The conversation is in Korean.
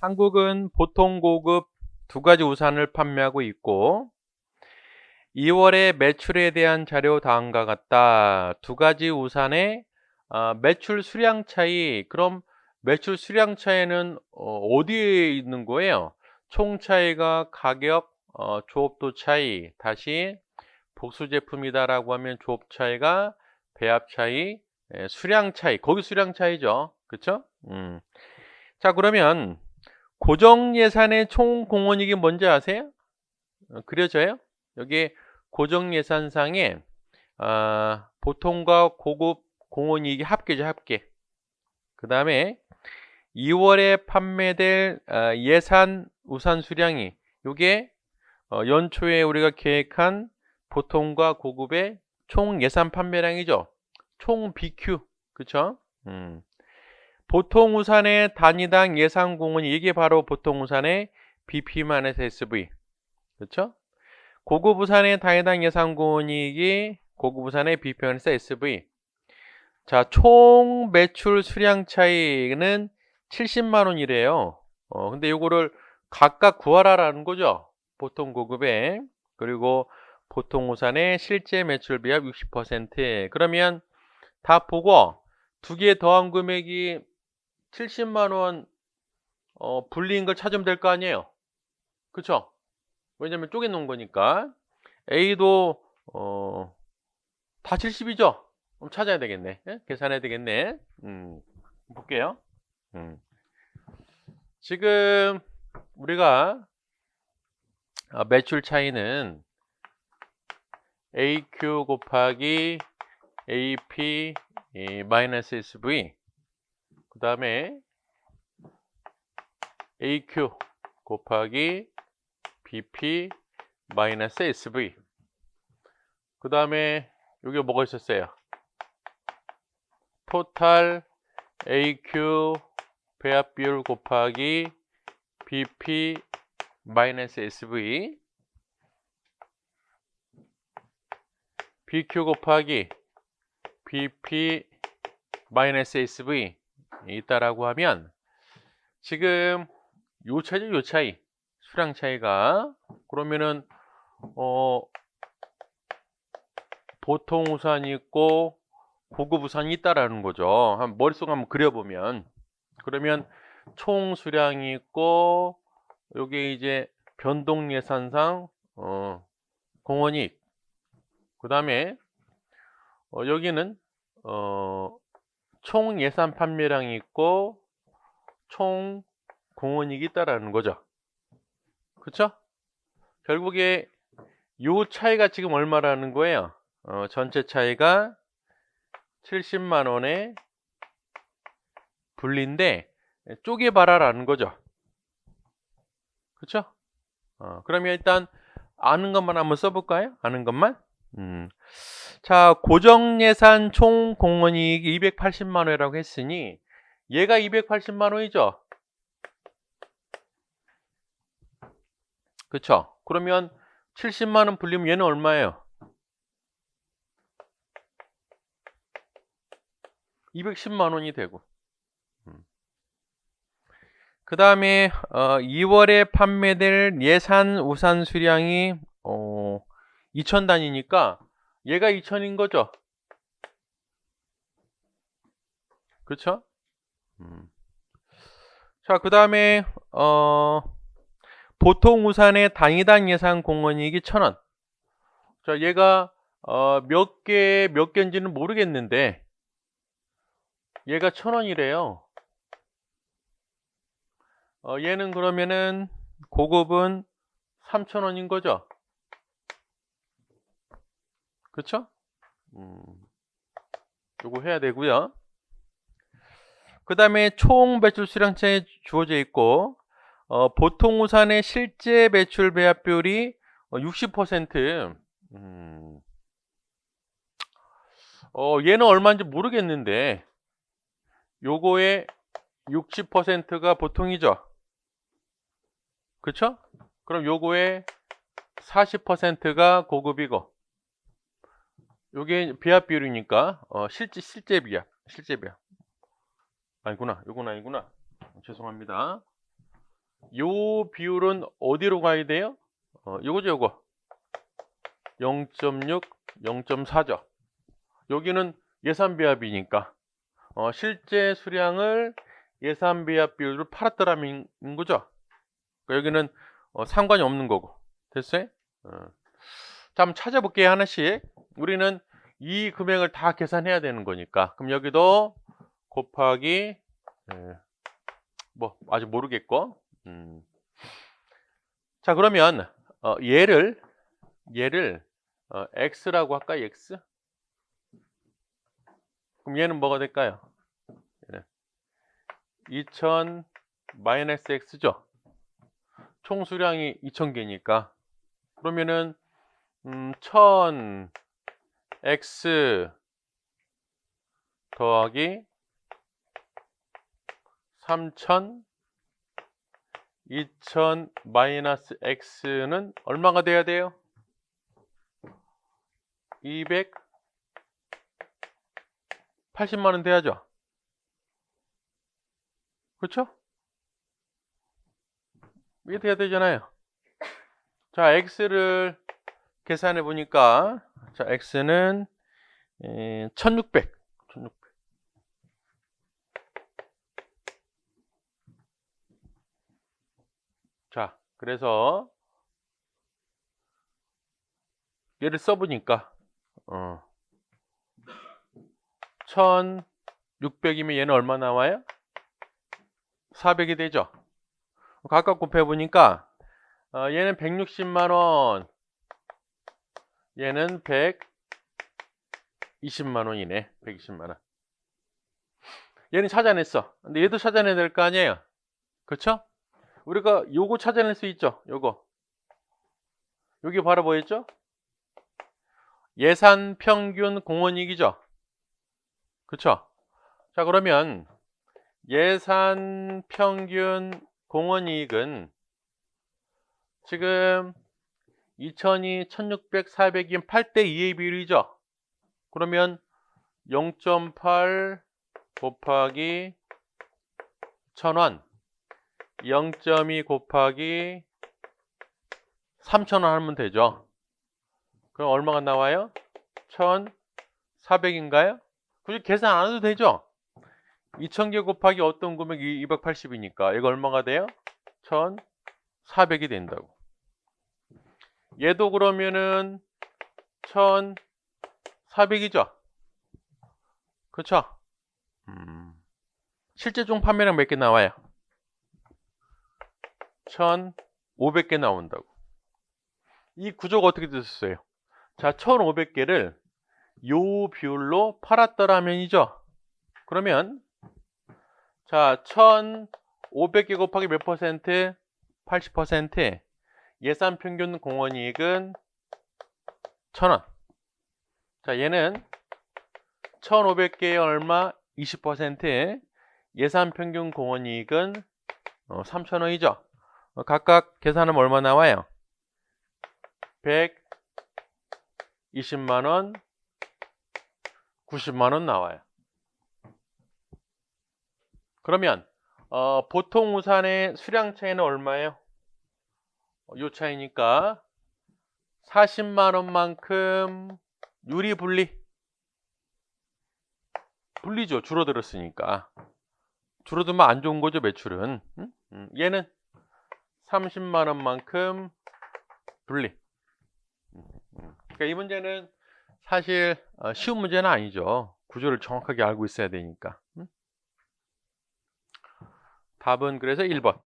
한국은 보통 고급 두 가지 우산을 판매하고 있고 2월의 매출에 대한 자료 다음과 같다. 두 가지 우산의 아, 매출 수량 차이. 그럼 매출 수량 차이는 어, 디에 있는 거예요? 총 차이가 가격, 어, 조업도 차이. 다시 복수 제품이다라고 하면 조업 차이가 배합 차이, 예, 수량 차이. 거기 수량 차이죠. 그쵸? 음. 자, 그러면 고정 예산의 총 공원이익이 뭔지 아세요? 어, 그려져요? 여기 고정 예산상에 아, 보통과 고급 공원이익이 합계죠, 합계. 그 다음에 2월에 판매될 아, 예산 우산 수량이 이게 어, 연초에 우리가 계획한 보통과 고급의 총 예산 판매량이죠. 총 BQ, 그쵸? 음. 보통 우산의 단위당 예상 공원이 이게 바로 보통 우산의 BP-SV. 그렇죠? 고급 우산의 단위당 예상 공원이익이 고급 우산의 BP-SV. 자, 총 매출 수량 차이는 70만 원이래요. 어, 근데 요거를 각각 구하라라는 거죠. 보통 고급에 그리고 보통 우산의 실제 매출 비합 60%. 그러면 다 보고 두 개 더한 금액이 70만 원 어, 불리인 걸 찾으면 될 거 아니에요. 그쵸? 왜냐면 쪼개 놓은 거니까. A도 어, 다 70이죠? 그럼 찾아야 되겠네. 예? 계산해야 되겠네. 음, 볼게요. 음. 지금 우리가 아, 매출 차이는 AQ 곱하기 AP 마이너스 SV 그 다음에 AQ 곱하기 BP 마이너스 SV 그 다음에 여기 뭐가 있었어요? 토탈 AQ 배합 비율 곱하기 BP 마이너스 SV BQ 곱하기 BP 마이너스 SV 있다라고 하면 지금 요 차이죠 요 차이. 수량 차이가. 그러면은 어 보통 우산이 있고 고급 우산이 있다라는 거죠. 한 머릿속 한번 그려보면. 그러면 총 수량이 있고 요게 이제 변동 예산상 어 공원이 그 다음에 어 여기는 어 총 예산 판매량이 있고 총 공원이익이 있다라는 거죠. 그쵸? 결국에 요 차이가 지금 얼마라는 거예요? 어, 전체 차이가 70만 원의 분리인데 쪼개봐라라는 거죠. 그쵸? 어, 그러면 일단 아는 것만 한번 써볼까요? 아는 것만? 음. 자, 고정 예산 총 공원 이익이 280만 원이라고 했으니 얘가 280만 원이죠. 그쵸? 그러면 70만 원 불리면 얘는 얼마예요? 210만 원이 되고. 음. 그 다음에 어, 2월에 판매될 예산 우산 수량이 어, 2천 단위니까 얘가 2천인 거죠. 그렇죠? 음. 자, 그 다음에 어, 보통 우산의 단위당 예상 공원이익이 1,000원. 자, 얘가 어, 몇 개, 몇 개인지는 모르겠는데 얘가 1,000원이래요. 어, 얘는 그러면은 고급은 3,000원인 거죠. 그렇죠? 음, 요거 해야 되고요. 그 다음에 총 매출 수량차에 주어져 있고 어, 보통 우산의 실제 매출 배합비율이 60% 어, 음, 어, 얘는 얼마인지 모르겠는데 요거의 60%가 보통이죠. 그쵸? 그럼 요거의 40%가 고급이고 요게 비합 비율이니까 어, 실제 실제 비합 실제 비합 아니구나 요건 아니구나 죄송합니다 요 비율은 어디로 가야 돼요? 어, 요거죠, 요거. 0.6, 0.4죠. 여기는 예산비합이니까 어, 실제 수량을 예산비합 비율로 팔았더라는 거죠. 그러니까 여기는 어, 상관이 없는 거고. 됐어요? 어. 자, 한번 찾아볼게요, 하나씩. 우리는 이 금액을 다 계산해야 되는 거니까. 그럼 여기도 곱하기, 예, 뭐, 아직 모르겠고. 음. 자, 그러면, 어, 얘를, 얘를, 어, x라고 할까, x? 그럼 얘는 뭐가 될까요? 얘는 2000 마이너스 x죠? 총 수량이 2000개니까. 그러면은, 음, 1000 x 더하기 3000 2000 마이너스 x는 얼마가 돼야 돼요? 280만 원 돼야죠. 그렇죠? 이게 돼야 되잖아요. 자, x를 계산해 보니까 자, x는 1600. 1600. 자, 그래서 얘를 써보니까 어, 1600이면 얘는 얼마 나와요? 400이 되죠. 각각 곱해보니까 어, 얘는 160만원 얘는 120만 원이네. 120만 원. 얘는 찾아냈어. 근데 얘도 찾아내야 될 거 아니에요. 그렇죠? 우리가 요거 찾아낼 수 있죠. 요거. 여기 바로 뭐였죠? 예산 평균 공원이익이죠. 그렇죠? 자, 그러면 예산 평균 공원이익은 지금 2002, 1600, 400이면 8대 2의 비율이죠. 그러면 0.8 곱하기 1000원 0.2 곱하기 3000원 하면 되죠. 그럼 얼마가 나와요? 1400인가요? 굳이 계산 안 해도 되죠? 2000개 곱하기 어떤 금액이 280이니까 이거 얼마가 돼요? 1400이 된다고. 얘도 그러면은 1400이죠. 그쵸? 음. 실제 종 판매량 몇 개 나와요? 1500개 나온다고. 이 구조가 어떻게 됐었어요? 자, 1500개를 요 비율로 팔았더라면이죠. 그러면 자, 1500개 곱하기 몇 퍼센트? 80% 예산 평균 공원이익은 1000원. 자, 얘는 1500개에 얼마? 20% 예산 평균 공원이익은 어, 3000원이죠. 어, 각각 계산하면 얼마 나와요? 120만원, 90만원 나와요. 그러면 어, 보통 우산의 수량 차이는 얼마예요? 요 차이니까 40만 원만큼 유리 분리. 분리죠 줄어들었으니까. 줄어들면 안 좋은 거죠 매출은. 얘는 30만 원만큼 분리. 그러니까 이 문제는 사실 어, 쉬운 문제는 아니죠. 구조를 정확하게 알고 있어야 되니까. 응? 답은 그래서 1번